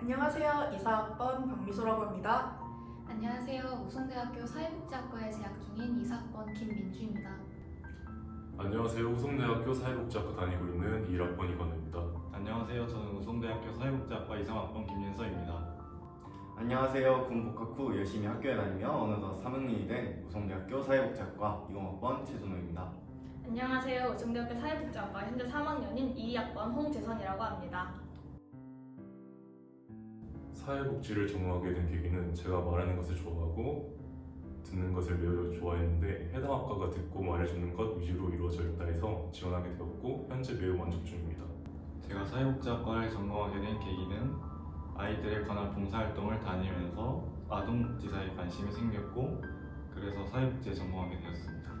안녕하세요. 이사학번 박미소라고 합니다. 안녕하세요. 우송대학교 사회복지학과에 재학 중인 2사학번 김민주입니다. 안녕하세요. 우송대학교 사회복지학과 다니고 있는 1학번 이건우입니다. 안녕하세요. 저는 우송대학교 사회복지학과 이상학번 김윤서입니다. 안녕하세요. 군 복학 후 열심히 학교에 다니며 어느덧 3학년이 된 우성대학교 사회복지학과 20학번 최준호입니다. 안녕하세요. 우정대학교 사회복지학과 현재 3학년인 2학번 홍재선이라고 합니다. 사회복지를 전공하게 된 계기는 제가 말하는 것을 좋아하고 듣는 것을 매우 좋아했는데 해당 학과가 듣고 말해주는 것 위주로 이루어져 있다 해서 지원하게 되었고 현재 매우 만족 중입니다. 제가 사회복지학과를 전공하게 된 계기는 아이들에 관한 봉사활동을 다니면서 아동복지사에 관심이 생겼고 그래서 사회복지에 전공하게 되었습니다.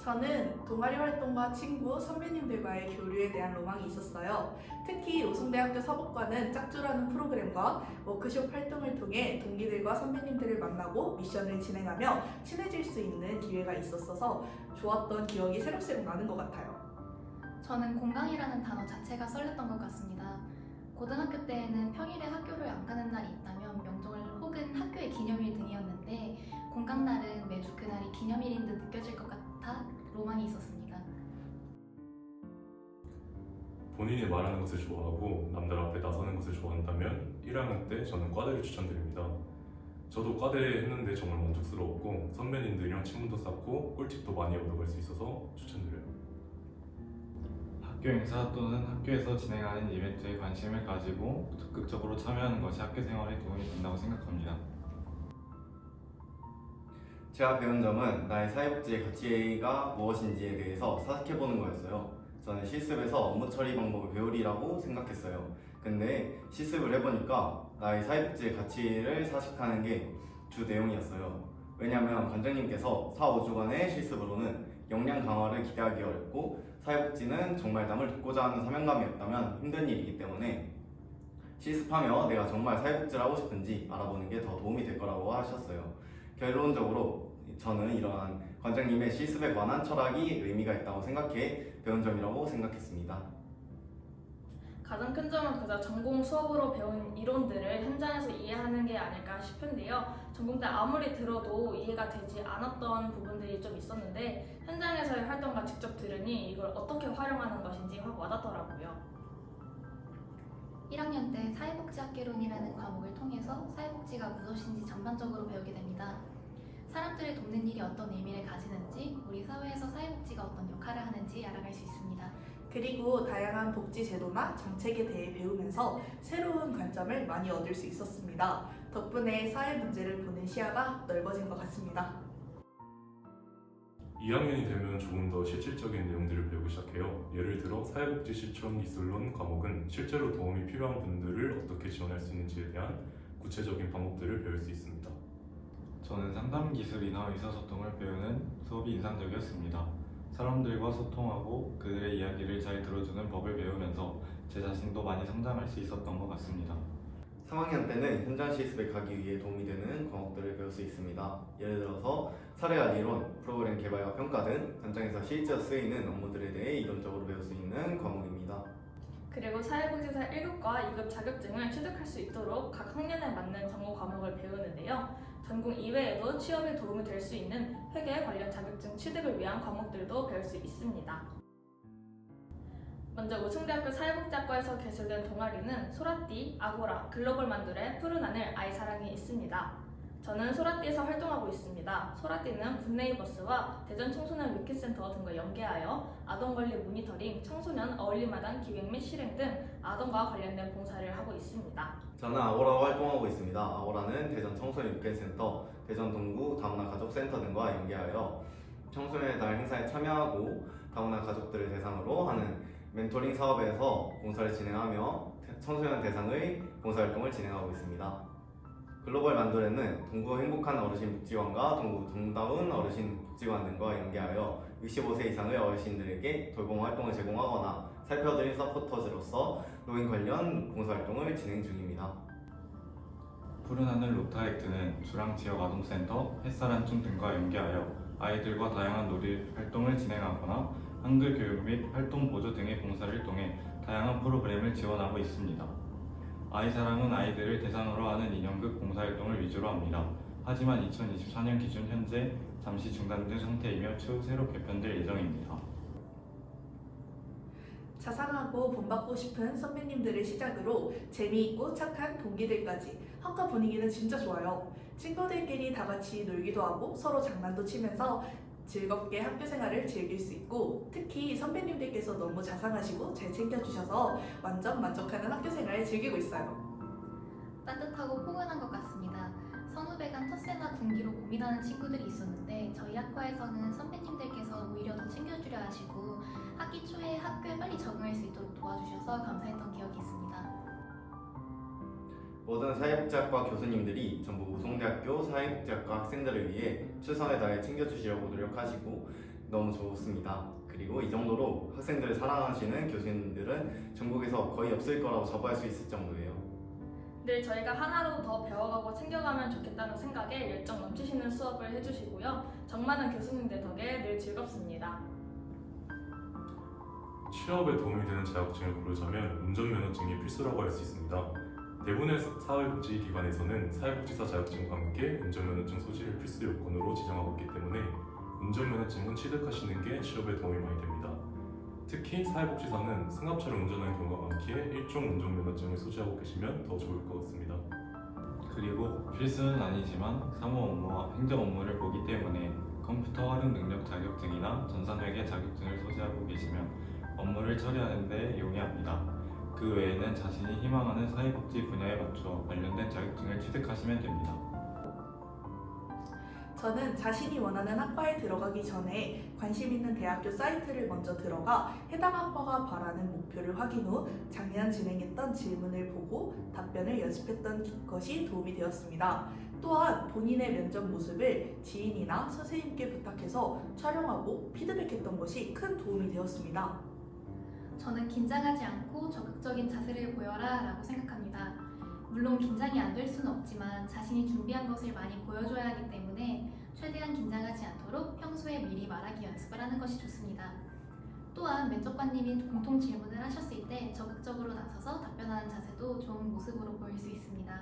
저는 동아리 활동과 친구, 선배님들과의 교류에 대한 로망이 있었어요. 특히 우승대학교 사복과는 짝주라는 프로그램과 워크숍 활동을 통해 동기들과 선배님들을 만나고 미션을 진행하며 친해질 수 있는 기회가 있었어서 좋았던 기억이 새록새록 나는 것 같아요. 저는 공강이라는 단어 자체가 썰렸던 것 같습니다. 고등학교 때에는 평일에 학교를 안 가는 날이 있다면 명절 혹은 학교의 기념일 등이었는데 공강날은 매주 그날이 기념일인 듯 느껴질 것 같아 로망이 있었습니다. 본인이 말하는 것을 좋아하고 남들 앞에 나서는 것을 좋아한다면 1학년 때 저는 과대를 추천드립니다. 저도 과대 했는데 정말 만족스러웠고 선배님들이랑 친분도 쌓고 꿀팁도 많이 얻어갈 수 있어서 추천드려요. 학교 행사 또는 학교에서 진행하는 이벤트에 관심을 가지고 적극적으로 참여하는 것이 학교 생활에 도움이 된다고 생각합니다. 제가 배운 점은 나의 사회복지의 가치가 무엇인지에 대해서 사색해보는 거였어요. 저는 실습에서 업무 처리 방법을 배우리라고 생각했어요. 근데 실습을 해보니까 나의 사회복지의 가치를 사식하는 게 주 내용이었어요. 왜냐하면 관장님께서 4, 5주간의 실습으로는 역량 강화를 기대하기 어렵고 사회복지는 정말 남을 돕고자 하는 사명감이었다면 힘든 일이기 때문에 실습하며 내가 정말 사회복지를 하고 싶은지 알아보는 게 더 도움이 될 거라고 하셨어요. 결론적으로 저는 이러한 관장님의 실습에 관한 철학이 의미가 있다고 생각해 배운 점이라고 생각했습니다. 가장 큰 점은 그저 전공 수업으로 배운 이론들을 현장에서 이해하는 게 아닐까 싶은데요. 전공 때 아무리 들어도 이해가 되지 않았던 부분들이 좀 있었는데 현장에서의 활동과 직접 들으니 이걸 어떻게 활용하는 것인지 확 와닿더라고요. 1학년 때 사회복지학개론이라는 과목을 통해서 사회복지가 무엇인지 전반적으로 배우게 됩니다. 사람들을 돕는 일이 어떤 의미를 가지는지, 우리 사회에서 사회복지가 어떤 역할을 하는지 알아갈 수 있습니다. 그리고 다양한 복지 제도나 정책에 대해 배우면서 새로운 관점을 많이 얻을 수 있었습니다. 덕분에 사회 문제를 보는 시야가 넓어진 것 같습니다. 2학년이 되면 조금 더 실질적인 내용들을 배우기 시작해요. 예를 들어 사회복지 실천 기술론 과목은 실제로 도움이 필요한 분들을 어떻게 지원할 수 있는지에 대한 구체적인 방법들을 배울 수 있습니다. 저는 상담 기술이나 의사소통을 배우는 수업이 인상적이었습니다. 사람들과 소통하고 그들의 이야기를 잘 들어주는 법을 배우면서 제 자신도 많이 성장할 수 있었던 것 같습니다. 3학년 때는 현장 실습에 가기 위해 도움이 되는 과목들을 배울 수 있습니다. 예를 들어서 사례와 이론, 프로그램 개발과 평가 등 현장에서 실제로 쓰이는 업무들에 대해 이론적으로 배울 수 있는 과목입니다. 그리고 사회복지사 1급과 2급 자격증을 취득할 수 있도록 각 학년에 맞는 전공 과목을 배우는데요. 전공 이외에도 취업에 도움이 될 수 있는 회계 관련 자격증 취득을 위한 과목들도 배울 수 있습니다. 먼저 우승대학교 사회복지학과에서 개설된 동아리는 소라띠, 아고라, 글로벌 만두의 푸른 하늘, 아이사랑이 있습니다. 저는 소라띠에서 활동하고 있습니다. 소라띠는 굿네이버스와 대전 청소년 위키센터 등과 연계하여 아동 권리 모니터링, 청소년 어울리마당 기획 및 실행 등 아동과 관련된 봉사를 하고 있습니다. 저는 아고라로 활동하고 있습니다. 아고라는 대전 청소년 육개센터, 대전 동구 다문화 가족센터 등과 연계하여 청소년의 날 행사에 참여하고 다문화 가족들을 대상으로 하는 멘토링 사업에서 봉사를 진행하며 청소년 대상의 봉사활동을 진행하고 있습니다. 글로벌 만두레는 동구 행복한 어르신 복지관과 동구 동다운 어르신 복지관 등과 연계하여 65세 이상의 어르신들에게 돌봄 활동을 제공하거나 살펴드린 서포터즈로서 노인 관련 봉사활동을 진행 중입니다. 푸른 하늘 로타 액트는 주랑 지역 아동센터, 햇살 한충 등과 연계하여 아이들과 다양한 놀이 활동을 진행하거나 한글 교육 및 활동 보조 등의 봉사를 통해 다양한 프로그램을 지원하고 있습니다. 아이사랑은 아이들을 대상으로 하는 인형극 봉사활동을 위주로 합니다. 하지만 2024년 기준 현재 잠시 중단된 상태이며 추후 새로 개편될 예정입니다. 자상하고 본받고 싶은 선배님들을 시작으로 재미있고 착한 동기들까지 학과 분위기는 진짜 좋아요. 친구들끼리 다 같이 놀기도 하고 서로 장난도 치면서 즐겁게 학교 생활을 즐길 수 있고 특히 선배님들께서 너무 자상하시고 잘 챙겨주셔서 완전 만족하는 학교 생활을 즐기고 있어요. 따뜻하고 포근한 것 같습니다. 선후배 간 텃세나 군기로 고민하는 친구들이 있었는데 저희 학과에서는 선배님들께서 오히려 더 챙겨주려 하시고 학기 초에 학교에 빨리 적응할 수 있도록 도와주셔서 감사했던 기억이 있습니다. 모든 사회복지학과 교수님들이 전부 우송대학교 사회복지학과 학생들을 위해 최선을 다해 챙겨주시려고 노력하시고 너무 좋습니다. 그리고 이 정도로 학생들을 사랑하시는 교수님들은 전국에서 거의 없을 거라고 자부할 수 있을 정도예요. 늘 저희가 하나라도 더 배워가고 챙겨가면 좋겠다는 생각에 열정 넘치시는 수업을 해주시고요. 정 많은 교수님들 덕에 늘 즐겁습니다. 취업에 도움이 되는 자격증을 고르자면 운전면허증이 필수라고 할 수 있습니다. 대부분의 사회복지기관에서는 사회복지사 자격증과 함께 운전면허증 소지를 필수 요건으로 지정하고 있기 때문에 운전면허증은 취득하시는 게 취업에 도움이 많이 됩니다. 특히 사회복지사는 승합차를 운전하는 경우가 많기에 일종 운전면허증을 소지하고 계시면 더 좋을 것 같습니다. 그리고 필수는 아니지만 사무 업무와 행정 업무를 보기 때문에 컴퓨터 활용 능력 자격증이나 전산회계 자격증을 소지하고 계시면 업무를 처리하는 데 용이합니다. 그 외에는 자신이 희망하는 사회복지 분야에 맞춰 관련된 자격증을 취득하시면 됩니다. 저는 자신이 원하는 학과에 들어가기 전에 관심 있는 대학교 사이트를 먼저 들어가 해당 학과가 바라는 목표를 확인 후 작년 진행했던 질문을 보고 답변을 연습했던 것이 도움이 되었습니다. 또한 본인의 면접 모습을 지인이나 선생님께 부탁해서 촬영하고 피드백했던 것이 큰 도움이 되었습니다. 저는 긴장하지 않고 적극적인 자세를 보여라 라고 생각합니다. 물론 긴장이 안 될 수는 없지만 자신이 준비한 것을 많이 보여줘야 하기 때문에 최대한 긴장하지 않도록 평소에 미리 말하기 연습을 하는 것이 좋습니다. 또한 면접관님이 공통 질문을 하셨을 때 적극적으로 나서서 답변하는 자세도 좋은 모습으로 보일 수 있습니다.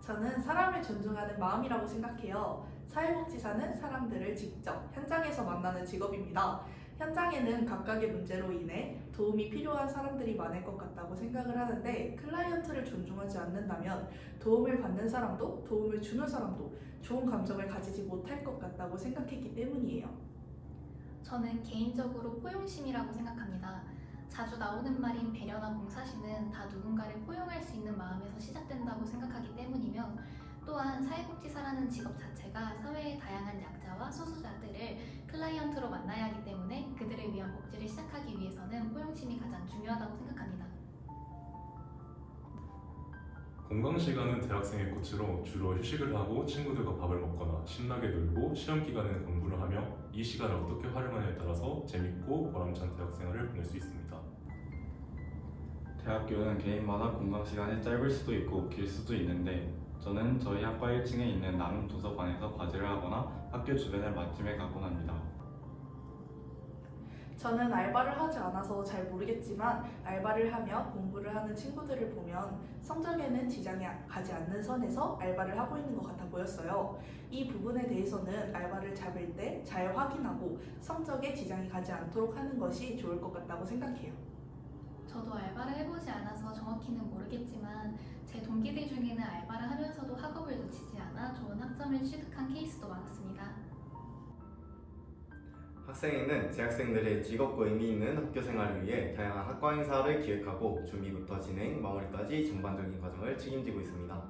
저는 사람을 존중하는 마음이라고 생각해요. 사회복지사는 사람들을 직접 현장에서 만나는 직업입니다. 현장에는 각각의 문제로 인해 도움이 필요한 사람들이 많을 것 같다고 생각을 하는데 클라이언트를 존중하지 않는다면 도움을 받는 사람도 도움을 주는 사람도 좋은 감정을 가지지 못할 것 같다고 생각했기 때문이에요. 저는 개인적으로 포용심이라고 생각합니다. 자주 나오는 말인 배려나 봉사심은 다 누군가를 포용할 수 있는 마음에서 시작된다고 생각하기 때문이며 또한 사회복지사라는 직업 자체가 사회의 다양한 약자와 소수자들을 클라이언트로 만나야 하기 때문에 그들을 위한 복지를 시작하기 위해서는 포용심이 가장 중요하다고 생각합니다. 공강 시간은 대학생의 꽃으로 주로 휴식을 하고 친구들과 밥을 먹거나 신나게 놀고 시험 기간에는 공부를 하며 이 시간을 어떻게 활용하냐에 따라서 재밌고 보람찬 대학 생활을 보낼 수 있습니다. 대학교는 개인마다 공강 시간이 짧을 수도 있고 길 수도 있는데 저는 저희 학과 1층에 있는 나눔 도서관에서 과제를 하거나 학교 주변의 맛집에 가곤 합니다. 저는 알바를 하지 않아서 잘 모르겠지만 알바를 하며 공부를 하는 친구들을 보면 성적에는 지장이 가지 않는 선에서 알바를 하고 있는 것 같아 보였어요. 이 부분에 대해서는 알바를 잡을 때 잘 확인하고 성적에 지장이 가지 않도록 하는 것이 좋을 것 같다고 생각해요. 저도 알바를 해보지 않아서 정확히는 모르겠지만 제 동기들 중에는 알바를 하면서도 학업을 놓치지 않아 좋은 학점을 취득한 케이스도 많았습니다. 학생회는 재학생들의 즐겁고 의미 있는 학교 생활을 위해 다양한 학과 행사를 기획하고 준비부터 진행, 마무리까지 전반적인 과정을 책임지고 있습니다.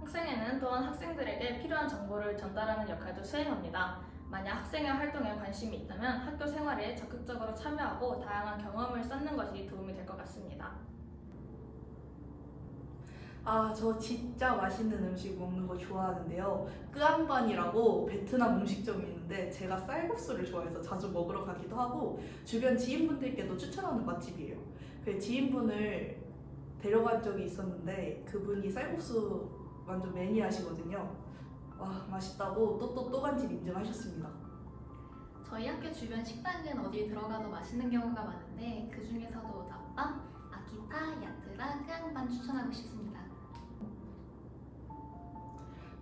학생회는 또한 학생들에게 필요한 정보를 전달하는 역할도 수행합니다. 만약 학생회 활동에 관심이 있다면 학교 생활에 적극적으로 참여하고 다양한 경험을 쌓는 것이 도움이 될 것 같습니다. 아, 저 진짜 맛있는 음식 먹는 거 좋아하는데요. 끄안반이라고 베트남 음식점이 있는데 제가 쌀국수를 좋아해서 자주 먹으러 가기도 하고 주변 지인분들께도 추천하는 맛집이에요. 그 지인분을 데려간 적이 있었는데 그분이 쌀국수 완전 매니아시거든요. 와 맛있다고 또또 또간집 인증하셨습니다. 저희 학교 주변 식당은 어디 들어가도 맛있는 경우가 많은데 그 중에서도 낮밤, 아키타, 야트라, 끄앙반 추천하고 싶습니다.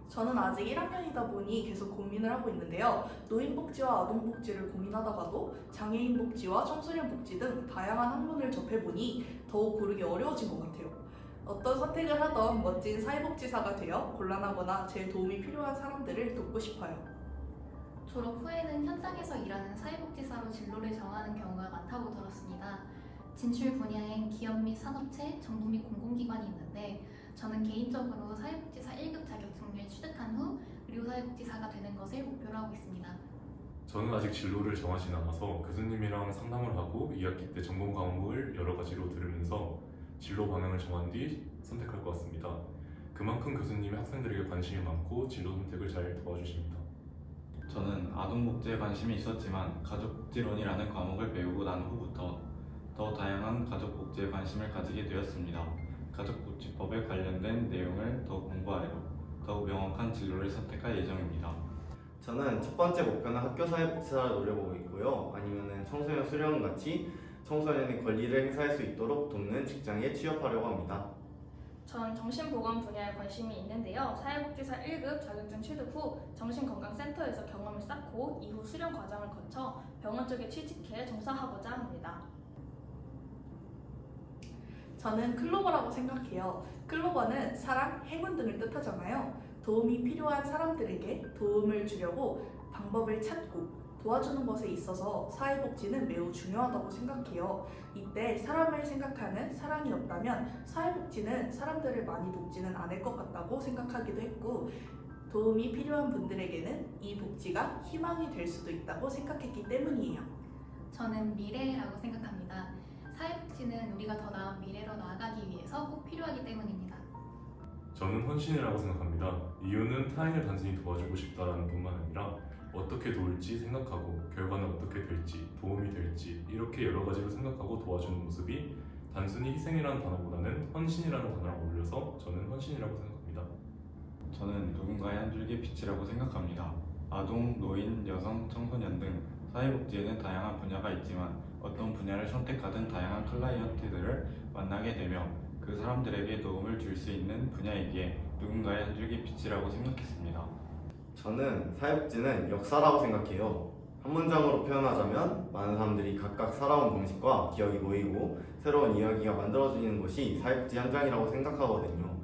저는 아직 1학년이다 보니 계속 고민을 하고 있는데요. 노인복지와 아동복지를 고민하다가도 장애인복지와 청소년 복지 등 다양한 학문을 접해보니 더욱 고르기 어려워진 것 같아요. 어떤 선택을 하던 멋진 사회복지사가 되어 곤란하거나 제 도움이 필요한 사람들을 돕고 싶어요. 졸업 후에는 현장에서 일하는 사회복지사로 진로를 정하는 경우가 많다고 들었습니다. 진출 분야엔 기업 및 산업체, 정부 및 공공기관이 있는데 저는 개인적으로 사회복지사 1급 자격증을 취득한 후 의료사회복지사가 되는 것을 목표로 하고 있습니다. 저는 아직 진로를 정하진 않아서 교수님이랑 상담을 하고 2학기 때 전공 과목을 여러 가지로 들으면서 진로 방향을 정한 뒤 선택할 것 같습니다. 그만큼 교수님이 학생들에게 관심이 많고 진로 선택을 잘 도와주십니다. 저는 아동복지에 관심이 있었지만 가족복지론이라는 과목을 배우고 난 후부터 더 다양한 가족복지에 관심을 가지게 되었습니다. 가족복지법에 관련된 내용을 더 공부하려 더욱 명확한 진로를 선택할 예정입니다. 저는 첫 번째 목표는 학교 사회복지사를 노려보고 있고요. 아니면은 청소년 수련 같이 청소년의 권리를 행사할 수 있도록 돕는 직장에 취업하려고 합니다. 전 정신보건 분야에 관심이 있는데요. 사회복지사 1급 자격증 취득 후 정신건강센터에서 경험을 쌓고 이후 수련 과정을 거쳐 병원 쪽에 취직해 종사하고자 합니다. 저는 클로버라고 생각해요. 클로버는 사랑, 행운 등을 뜻하잖아요. 도움이 필요한 사람들에게 도움을 주려고 방법을 찾고 도와주는 것에 있어서 사회복지는 매우 중요하다고 생각해요. 이때 사람을 생각하는 사랑이 없다면 사회복지는 사람들을 많이 돕지는 않을 것 같다고 생각하기도 했고 도움이 필요한 분들에게는 이 복지가 희망이 될 수도 있다고 생각했기 때문이에요. 저는 미래라고 생각합니다. 사회복지는 우리가 더 나은 미래로 나아가기 위해서 꼭 필요하기 때문입니다. 저는 헌신이라고 생각합니다. 이유는 타인을 단순히 도와주고 싶다라는 뿐만 아니라 어떻게 도울지 생각하고 결과는 어떻게 될지 도움이 될지 이렇게 여러 가지로 생각하고 도와주는 모습이 단순히 희생이라는 단어보다는 헌신이라는 단어랑 어울려서 저는 헌신이라고 생각합니다. 저는 누군가의 한 줄기 빛이라고 생각합니다. 아동, 노인, 여성, 청소년 등 사회복지에는 다양한 분야가 있지만 어떤 분야를 선택하든 다양한 클라이언트들을 만나게 되며 그 사람들에게 도움을 줄 수 있는 분야이기에 누군가의 한 줄기 빛이라고 생각했습니다. 저는 사회복지는 역사라고 생각해요. 한 문장으로 표현하자면 많은 사람들이 각각 살아온 방식과 기억이 모이고 새로운 이야기가 만들어지는 것이 사회복지 현장이라고 생각하거든요.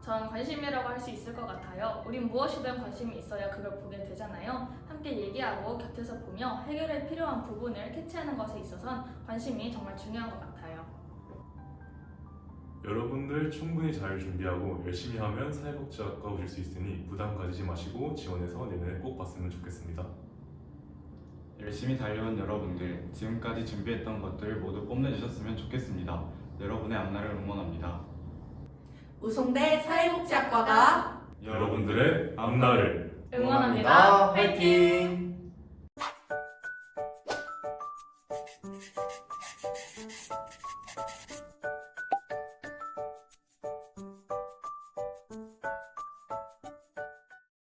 전 관심이라고 할 수 있을 것 같아요. 우린 무엇이든 관심이 있어야 그걸 보게 되잖아요. 함께 얘기하고 곁에서 보며 해결에 필요한 부분을 캐치하는 것에 있어선 관심이 정말 중요한 것 같아요. 여러분들 충분히 잘 준비하고 열심히 하면 사회복지학과 오실 수 있으니 부담 가지지 마시고 지원해서 내년에 꼭 봤으면 좋겠습니다. 열심히 달려온 여러분들, 지금까지 준비했던 것들 모두 뽐내주셨으면 좋겠습니다. 여러분의 앞날을 응원합니다. 우송대 사회복지학과가 여러분들의 앞날을 응원합니다. 화이팅!